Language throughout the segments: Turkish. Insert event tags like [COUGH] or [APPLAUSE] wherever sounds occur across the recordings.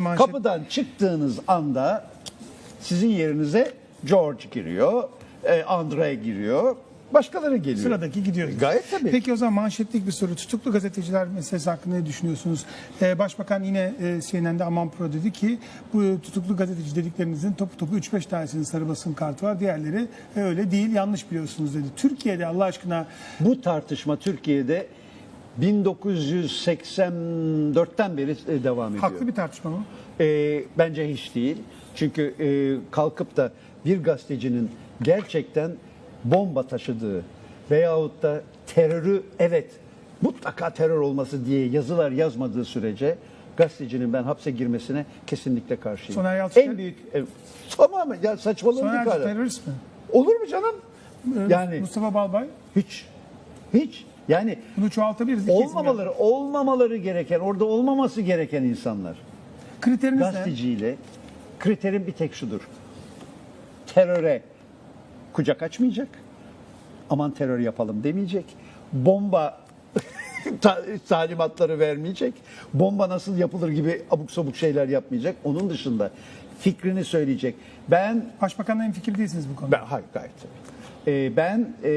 manşet. Kapıdan çıktığınız anda sizin yerinize George giriyor, e, Andre giriyor, başkaları geliyor. Sıradaki gidiyor. Gayet tabii. Peki o zaman manşetlik bir soru. Tutuklu gazeteciler meselesi hakkında ne düşünüyorsunuz? Ee, Başbakan yine e, CNN'de Aman Pro dedi ki bu tutuklu gazeteci dediklerinizin topu topu 3-5 tanesinin sarı basın kartı var. Diğerleri e, öyle değil yanlış biliyorsunuz dedi. Türkiye'de Allah aşkına Bu tartışma Türkiye'de 1984'ten beri e, devam ediyor. haklı bir tartışma mı? E, bence hiç değil. Çünkü e, kalkıp da bir gazetecinin gerçekten bomba taşıdığı veyahut da terörü evet mutlaka terör olması diye yazılar yazmadığı sürece gazetecinin ben hapse girmesine kesinlikle karşıyım. Soner Yalçın- en büyük e, tamamen ya saçmalığın Soner Yalçın terörist mi? Olur mu canım? Ee, Yani Mustafa Balbay hiç hiç yani bunu çoğaltabiliriz. İki isim olmamaları olmamaları gereken orada olmaması gereken insanlar. Kriteriniz ne? gazeteciyle kriterim bir tek şudur. Teröre kucak açmayacak. Aman terör yapalım demeyecek. Bomba [LAUGHS] ta- talimatları vermeyecek. Bomba nasıl yapılır gibi abuk sabuk şeyler yapmayacak. Onun dışında fikrini söyleyecek. Ben Başbakanla en fikir değilsiniz bu konuda. ben hayır gayet tabii. Ee, ben e,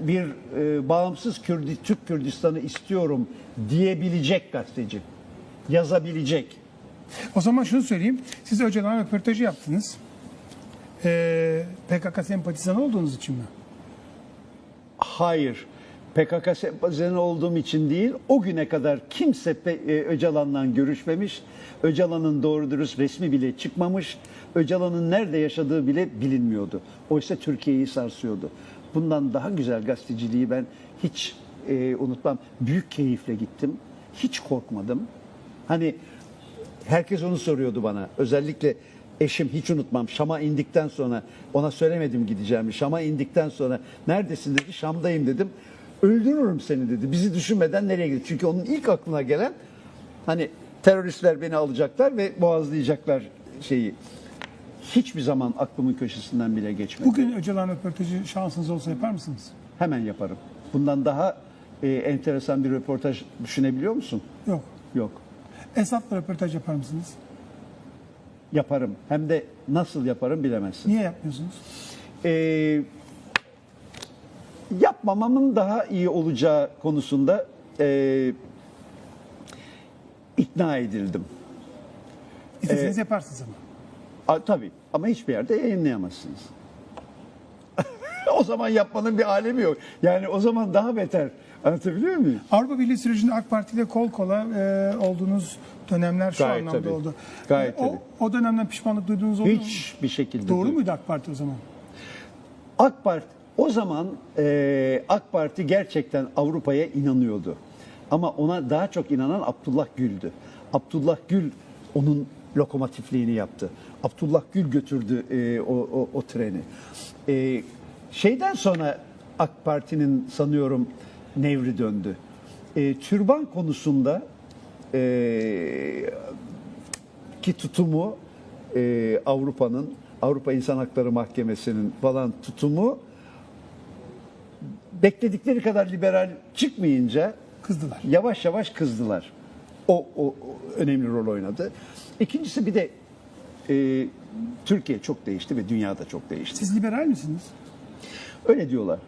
bir e, bağımsız Kürdi, Türk Kürdistan'ı istiyorum diyebilecek gazeteci. Yazabilecek. O zaman şunu söyleyeyim. Siz Öcalan röportajı yaptınız. Ee, PKK sempatizanı olduğunuz için mi? Hayır. PKK sempatizanı olduğum için değil, o güne kadar kimse e, Öcalan'la görüşmemiş, Öcalan'ın doğru dürüst resmi bile çıkmamış, Öcalan'ın nerede yaşadığı bile bilinmiyordu. Oysa Türkiye'yi sarsıyordu. Bundan daha güzel gazeteciliği ben hiç e, unutmam. Büyük keyifle gittim. Hiç korkmadım. Hani herkes onu soruyordu bana. Özellikle eşim hiç unutmam. Şam'a indikten sonra ona söylemedim gideceğimi. Şam'a indikten sonra neredesin dedi. Şam'dayım dedim. Öldürürüm seni dedi. Bizi düşünmeden nereye gidiyor? Çünkü onun ilk aklına gelen hani teröristler beni alacaklar ve boğazlayacaklar şeyi. Hiçbir zaman aklımın köşesinden bile geçmedi. Bugün Öcalan röportajı şansınız olsa yapar mısınız? Hemen yaparım. Bundan daha e, enteresan bir röportaj düşünebiliyor musun? Yok. Yok. Esat'la röportaj yapar mısınız? Yaparım. Hem de nasıl yaparım bilemezsin. Niye yapmıyorsunuz? Ee, yapmamamın daha iyi olacağı konusunda e, ikna edildim. İsteseniz Ee, yaparsınız ama. A, tabii ama hiçbir yerde yayınlayamazsınız. [LAUGHS] o zaman yapmanın bir alemi yok. Yani o zaman daha beter. Anlatabiliyor muyum? Avrupa Birliği sürecinde AK Parti ile kol kola e, olduğunuz dönemler şu Gayet anlamda tabii. oldu. Gayet E, o, tabii. o dönemden pişmanlık duyduğunuz oldu mu? Hiçbir şekilde. Doğru değil. muydu AK Parti o zaman? AK Parti o zaman e, AK Parti gerçekten Avrupa'ya inanıyordu. Ama ona daha çok inanan Abdullah Gül'dü. Abdullah Gül onun lokomotifliğini yaptı. Abdullah Gül götürdü e, o, o, o treni. E, şeyden sonra AK Parti'nin sanıyorum nevri döndü. E, türban konusunda e, ki tutumu e, Avrupa'nın Avrupa İnsan Hakları Mahkemesi'nin falan tutumu bekledikleri kadar liberal çıkmayınca Kızdılar. yavaş yavaş kızdılar. O, o, o önemli rol oynadı. İkincisi bir de e, Türkiye çok değişti ve dünya da çok değişti. Siz liberal misiniz? Öyle diyorlar.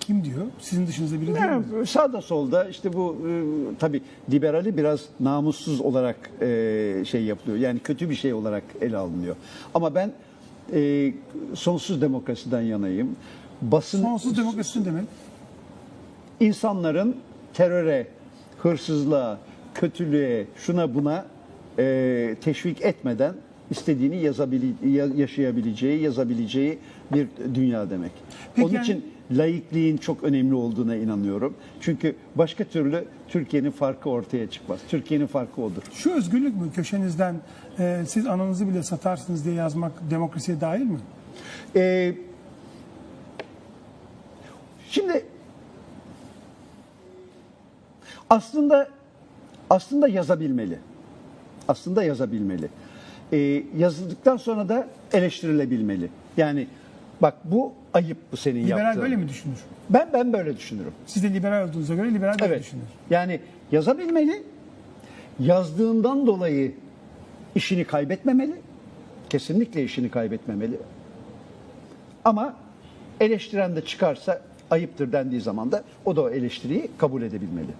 Kim diyor? Sizin dışınızda biri diyor mu? Yani sağda solda işte bu e, tabii liberali biraz namussuz olarak e, şey yapılıyor. Yani kötü bir şey olarak ele alınıyor. Ama ben e, sonsuz demokrasiden yanayım. Basın Sonsuz demokrasi demek? insanların teröre, hırsızlığa, kötülüğe, şuna buna e, teşvik etmeden istediğini yazabili, ya- yaşayabileceği, yazabileceği bir dünya demek. Peki Onun yani- için laikliğin çok önemli olduğuna inanıyorum. Çünkü başka türlü Türkiye'nin farkı ortaya çıkmaz. Türkiye'nin farkı odur. Şu özgürlük mü köşenizden e, siz ananızı bile satarsınız diye yazmak demokrasiye dahil mi? Ee, şimdi aslında aslında yazabilmeli. Aslında yazabilmeli. Ee, yazıldıktan sonra da eleştirilebilmeli. Yani bak bu ayıp bu senin Liberal yaptığın. böyle mi düşünür? Ben ben böyle düşünürüm. Siz de liberal olduğunuza göre liberal böyle Evet. düşünür. Yani yazabilmeli. Yazdığından dolayı işini kaybetmemeli. Kesinlikle işini kaybetmemeli. Ama eleştiren de çıkarsa ayıptır dendiği zaman da o da o eleştiriyi kabul edebilmeli.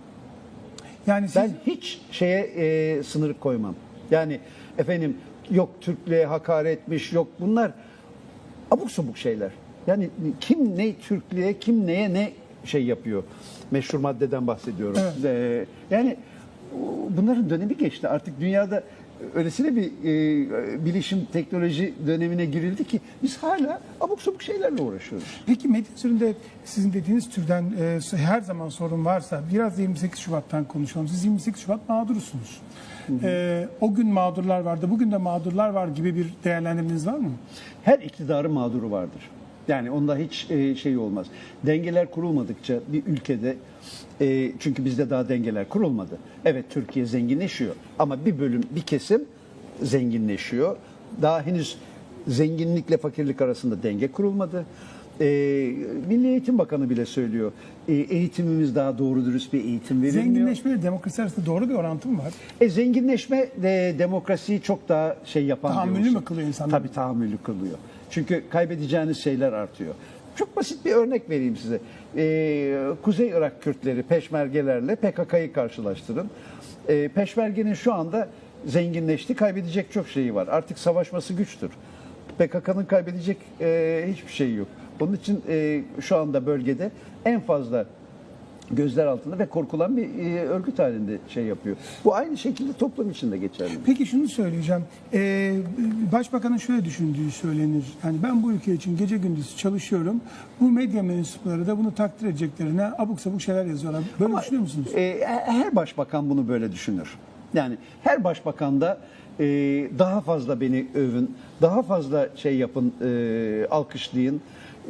Yani siz Ben hiç şeye e, sınır koymam. Yani efendim yok Türklüğe hakaretmiş yok bunlar abuk sabuk şeyler. Yani kim ne Türklüğe kim neye ne şey yapıyor. Meşhur maddeden bahsediyorum. E, yani o- bunların dönemi geçti. Artık dünyada öylesine bir e, bilişim teknoloji dönemine girildi ki biz hala abuk sabuk şeylerle uğraşıyoruz. Peki medya üzerinde sizin dediğiniz türden e, her zaman sorun varsa biraz da 28 Şubat'tan konuşalım. Siz 28 Şubat mağdurusunuz. E, o gün mağdurlar vardı, bugün de mağdurlar var gibi bir değerlendirmeniz var mı? Her iktidarın mağduru vardır. Yani onda hiç e, şey olmaz. Dengeler kurulmadıkça bir ülkede e, çünkü bizde daha dengeler kurulmadı. Evet Türkiye zenginleşiyor ama bir bölüm bir kesim zenginleşiyor. Daha henüz zenginlikle fakirlik arasında denge kurulmadı. E, Milli Eğitim Bakanı bile söylüyor. E, eğitimimiz daha doğru dürüst bir eğitim verilmiyor. Zenginleşme ile demokrasi arasında doğru bir orantı mı var? E, zenginleşme de demokrasiyi çok daha şey yapan unsur. mü kılıyor insanları? Tabii tahammüllü kılıyor. Çünkü kaybedeceğiniz şeyler artıyor. Çok basit bir örnek vereyim size. Ee, Kuzey Irak Kürtleri peşmergelerle PKK'yı karşılaştırın. Ee, peşmergenin şu anda zenginleşti, kaybedecek çok şeyi var. Artık savaşması güçtür. PKK'nın kaybedecek e, hiçbir şeyi yok. Onun için e, şu anda bölgede en fazla gözler altında ve korkulan bir e, örgüt halinde şey yapıyor. Bu aynı şekilde toplum için de geçerli. Peki şunu söyleyeceğim. Ee, Başbakanın şöyle düşündüğü söylenir. Yani ben bu ülke için gece gündüz çalışıyorum. Bu medya mensupları da bunu takdir edeceklerine abuk sabuk şeyler yazıyorlar. Böyle düşünüyor musunuz? E, her başbakan bunu böyle düşünür. Yani her başbakan da e, daha fazla beni övün, daha fazla şey yapın, e, alkışlayın,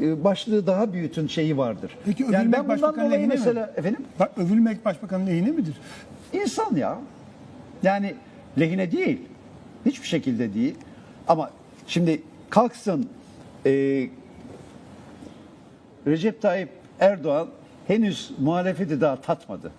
e, başlığı daha büyütün şeyi vardır. Peki yani övülmek ben bundan başbakanın lehine mi? mesela efendim Bak, övülmek başbakanın lehine midir? insan ya. Yani lehine değil. Hiçbir şekilde değil. Ama şimdi kalksın e, Recep Tayyip Erdoğan henüz muhalefeti daha tatmadı.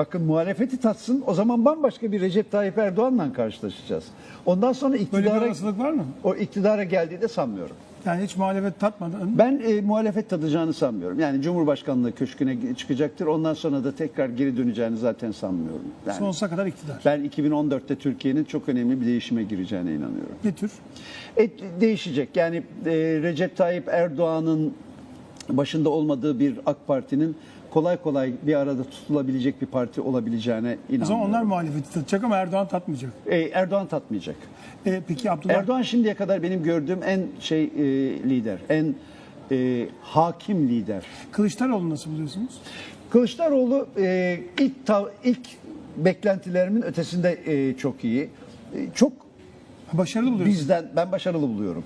Bakın muhalefeti tatsın o zaman bambaşka bir Recep Tayyip Erdoğan'la karşılaşacağız. Ondan sonra Böyle bir iktidara, olasılık var mı? o iktidara geldiği de sanmıyorum. Yani hiç muhalefet tatmadan Ben e, muhalefet tadacağını sanmıyorum. Yani Cumhurbaşkanlığı köşküne çıkacaktır. Ondan sonra da tekrar geri döneceğini zaten sanmıyorum. Yani sonsuza kadar iktidar. ben 2014'te Türkiye'nin çok önemli bir değişime gireceğine inanıyorum. Ne tür? E, değişecek. Yani e, Recep Tayyip Erdoğan'ın başında olmadığı bir AK Parti'nin kolay kolay bir arada tutulabilecek bir parti olabileceğine O inanıyorum. zaman onlar muhalefeti tatacak ama Erdoğan tatmayacak. E, Erdoğan tatmayacak. E, peki Abdullah Erdoğan şimdiye kadar benim gördüğüm en şey e, lider, en e, hakim lider. Kılıçdaroğlu nasıl buluyorsunuz? Kılıçdaroğlu e, ilk ta- ilk beklentilerimin ötesinde e, çok iyi. E, çok Başarılı buluyorsunuz. bizden ben başarılı buluyorum.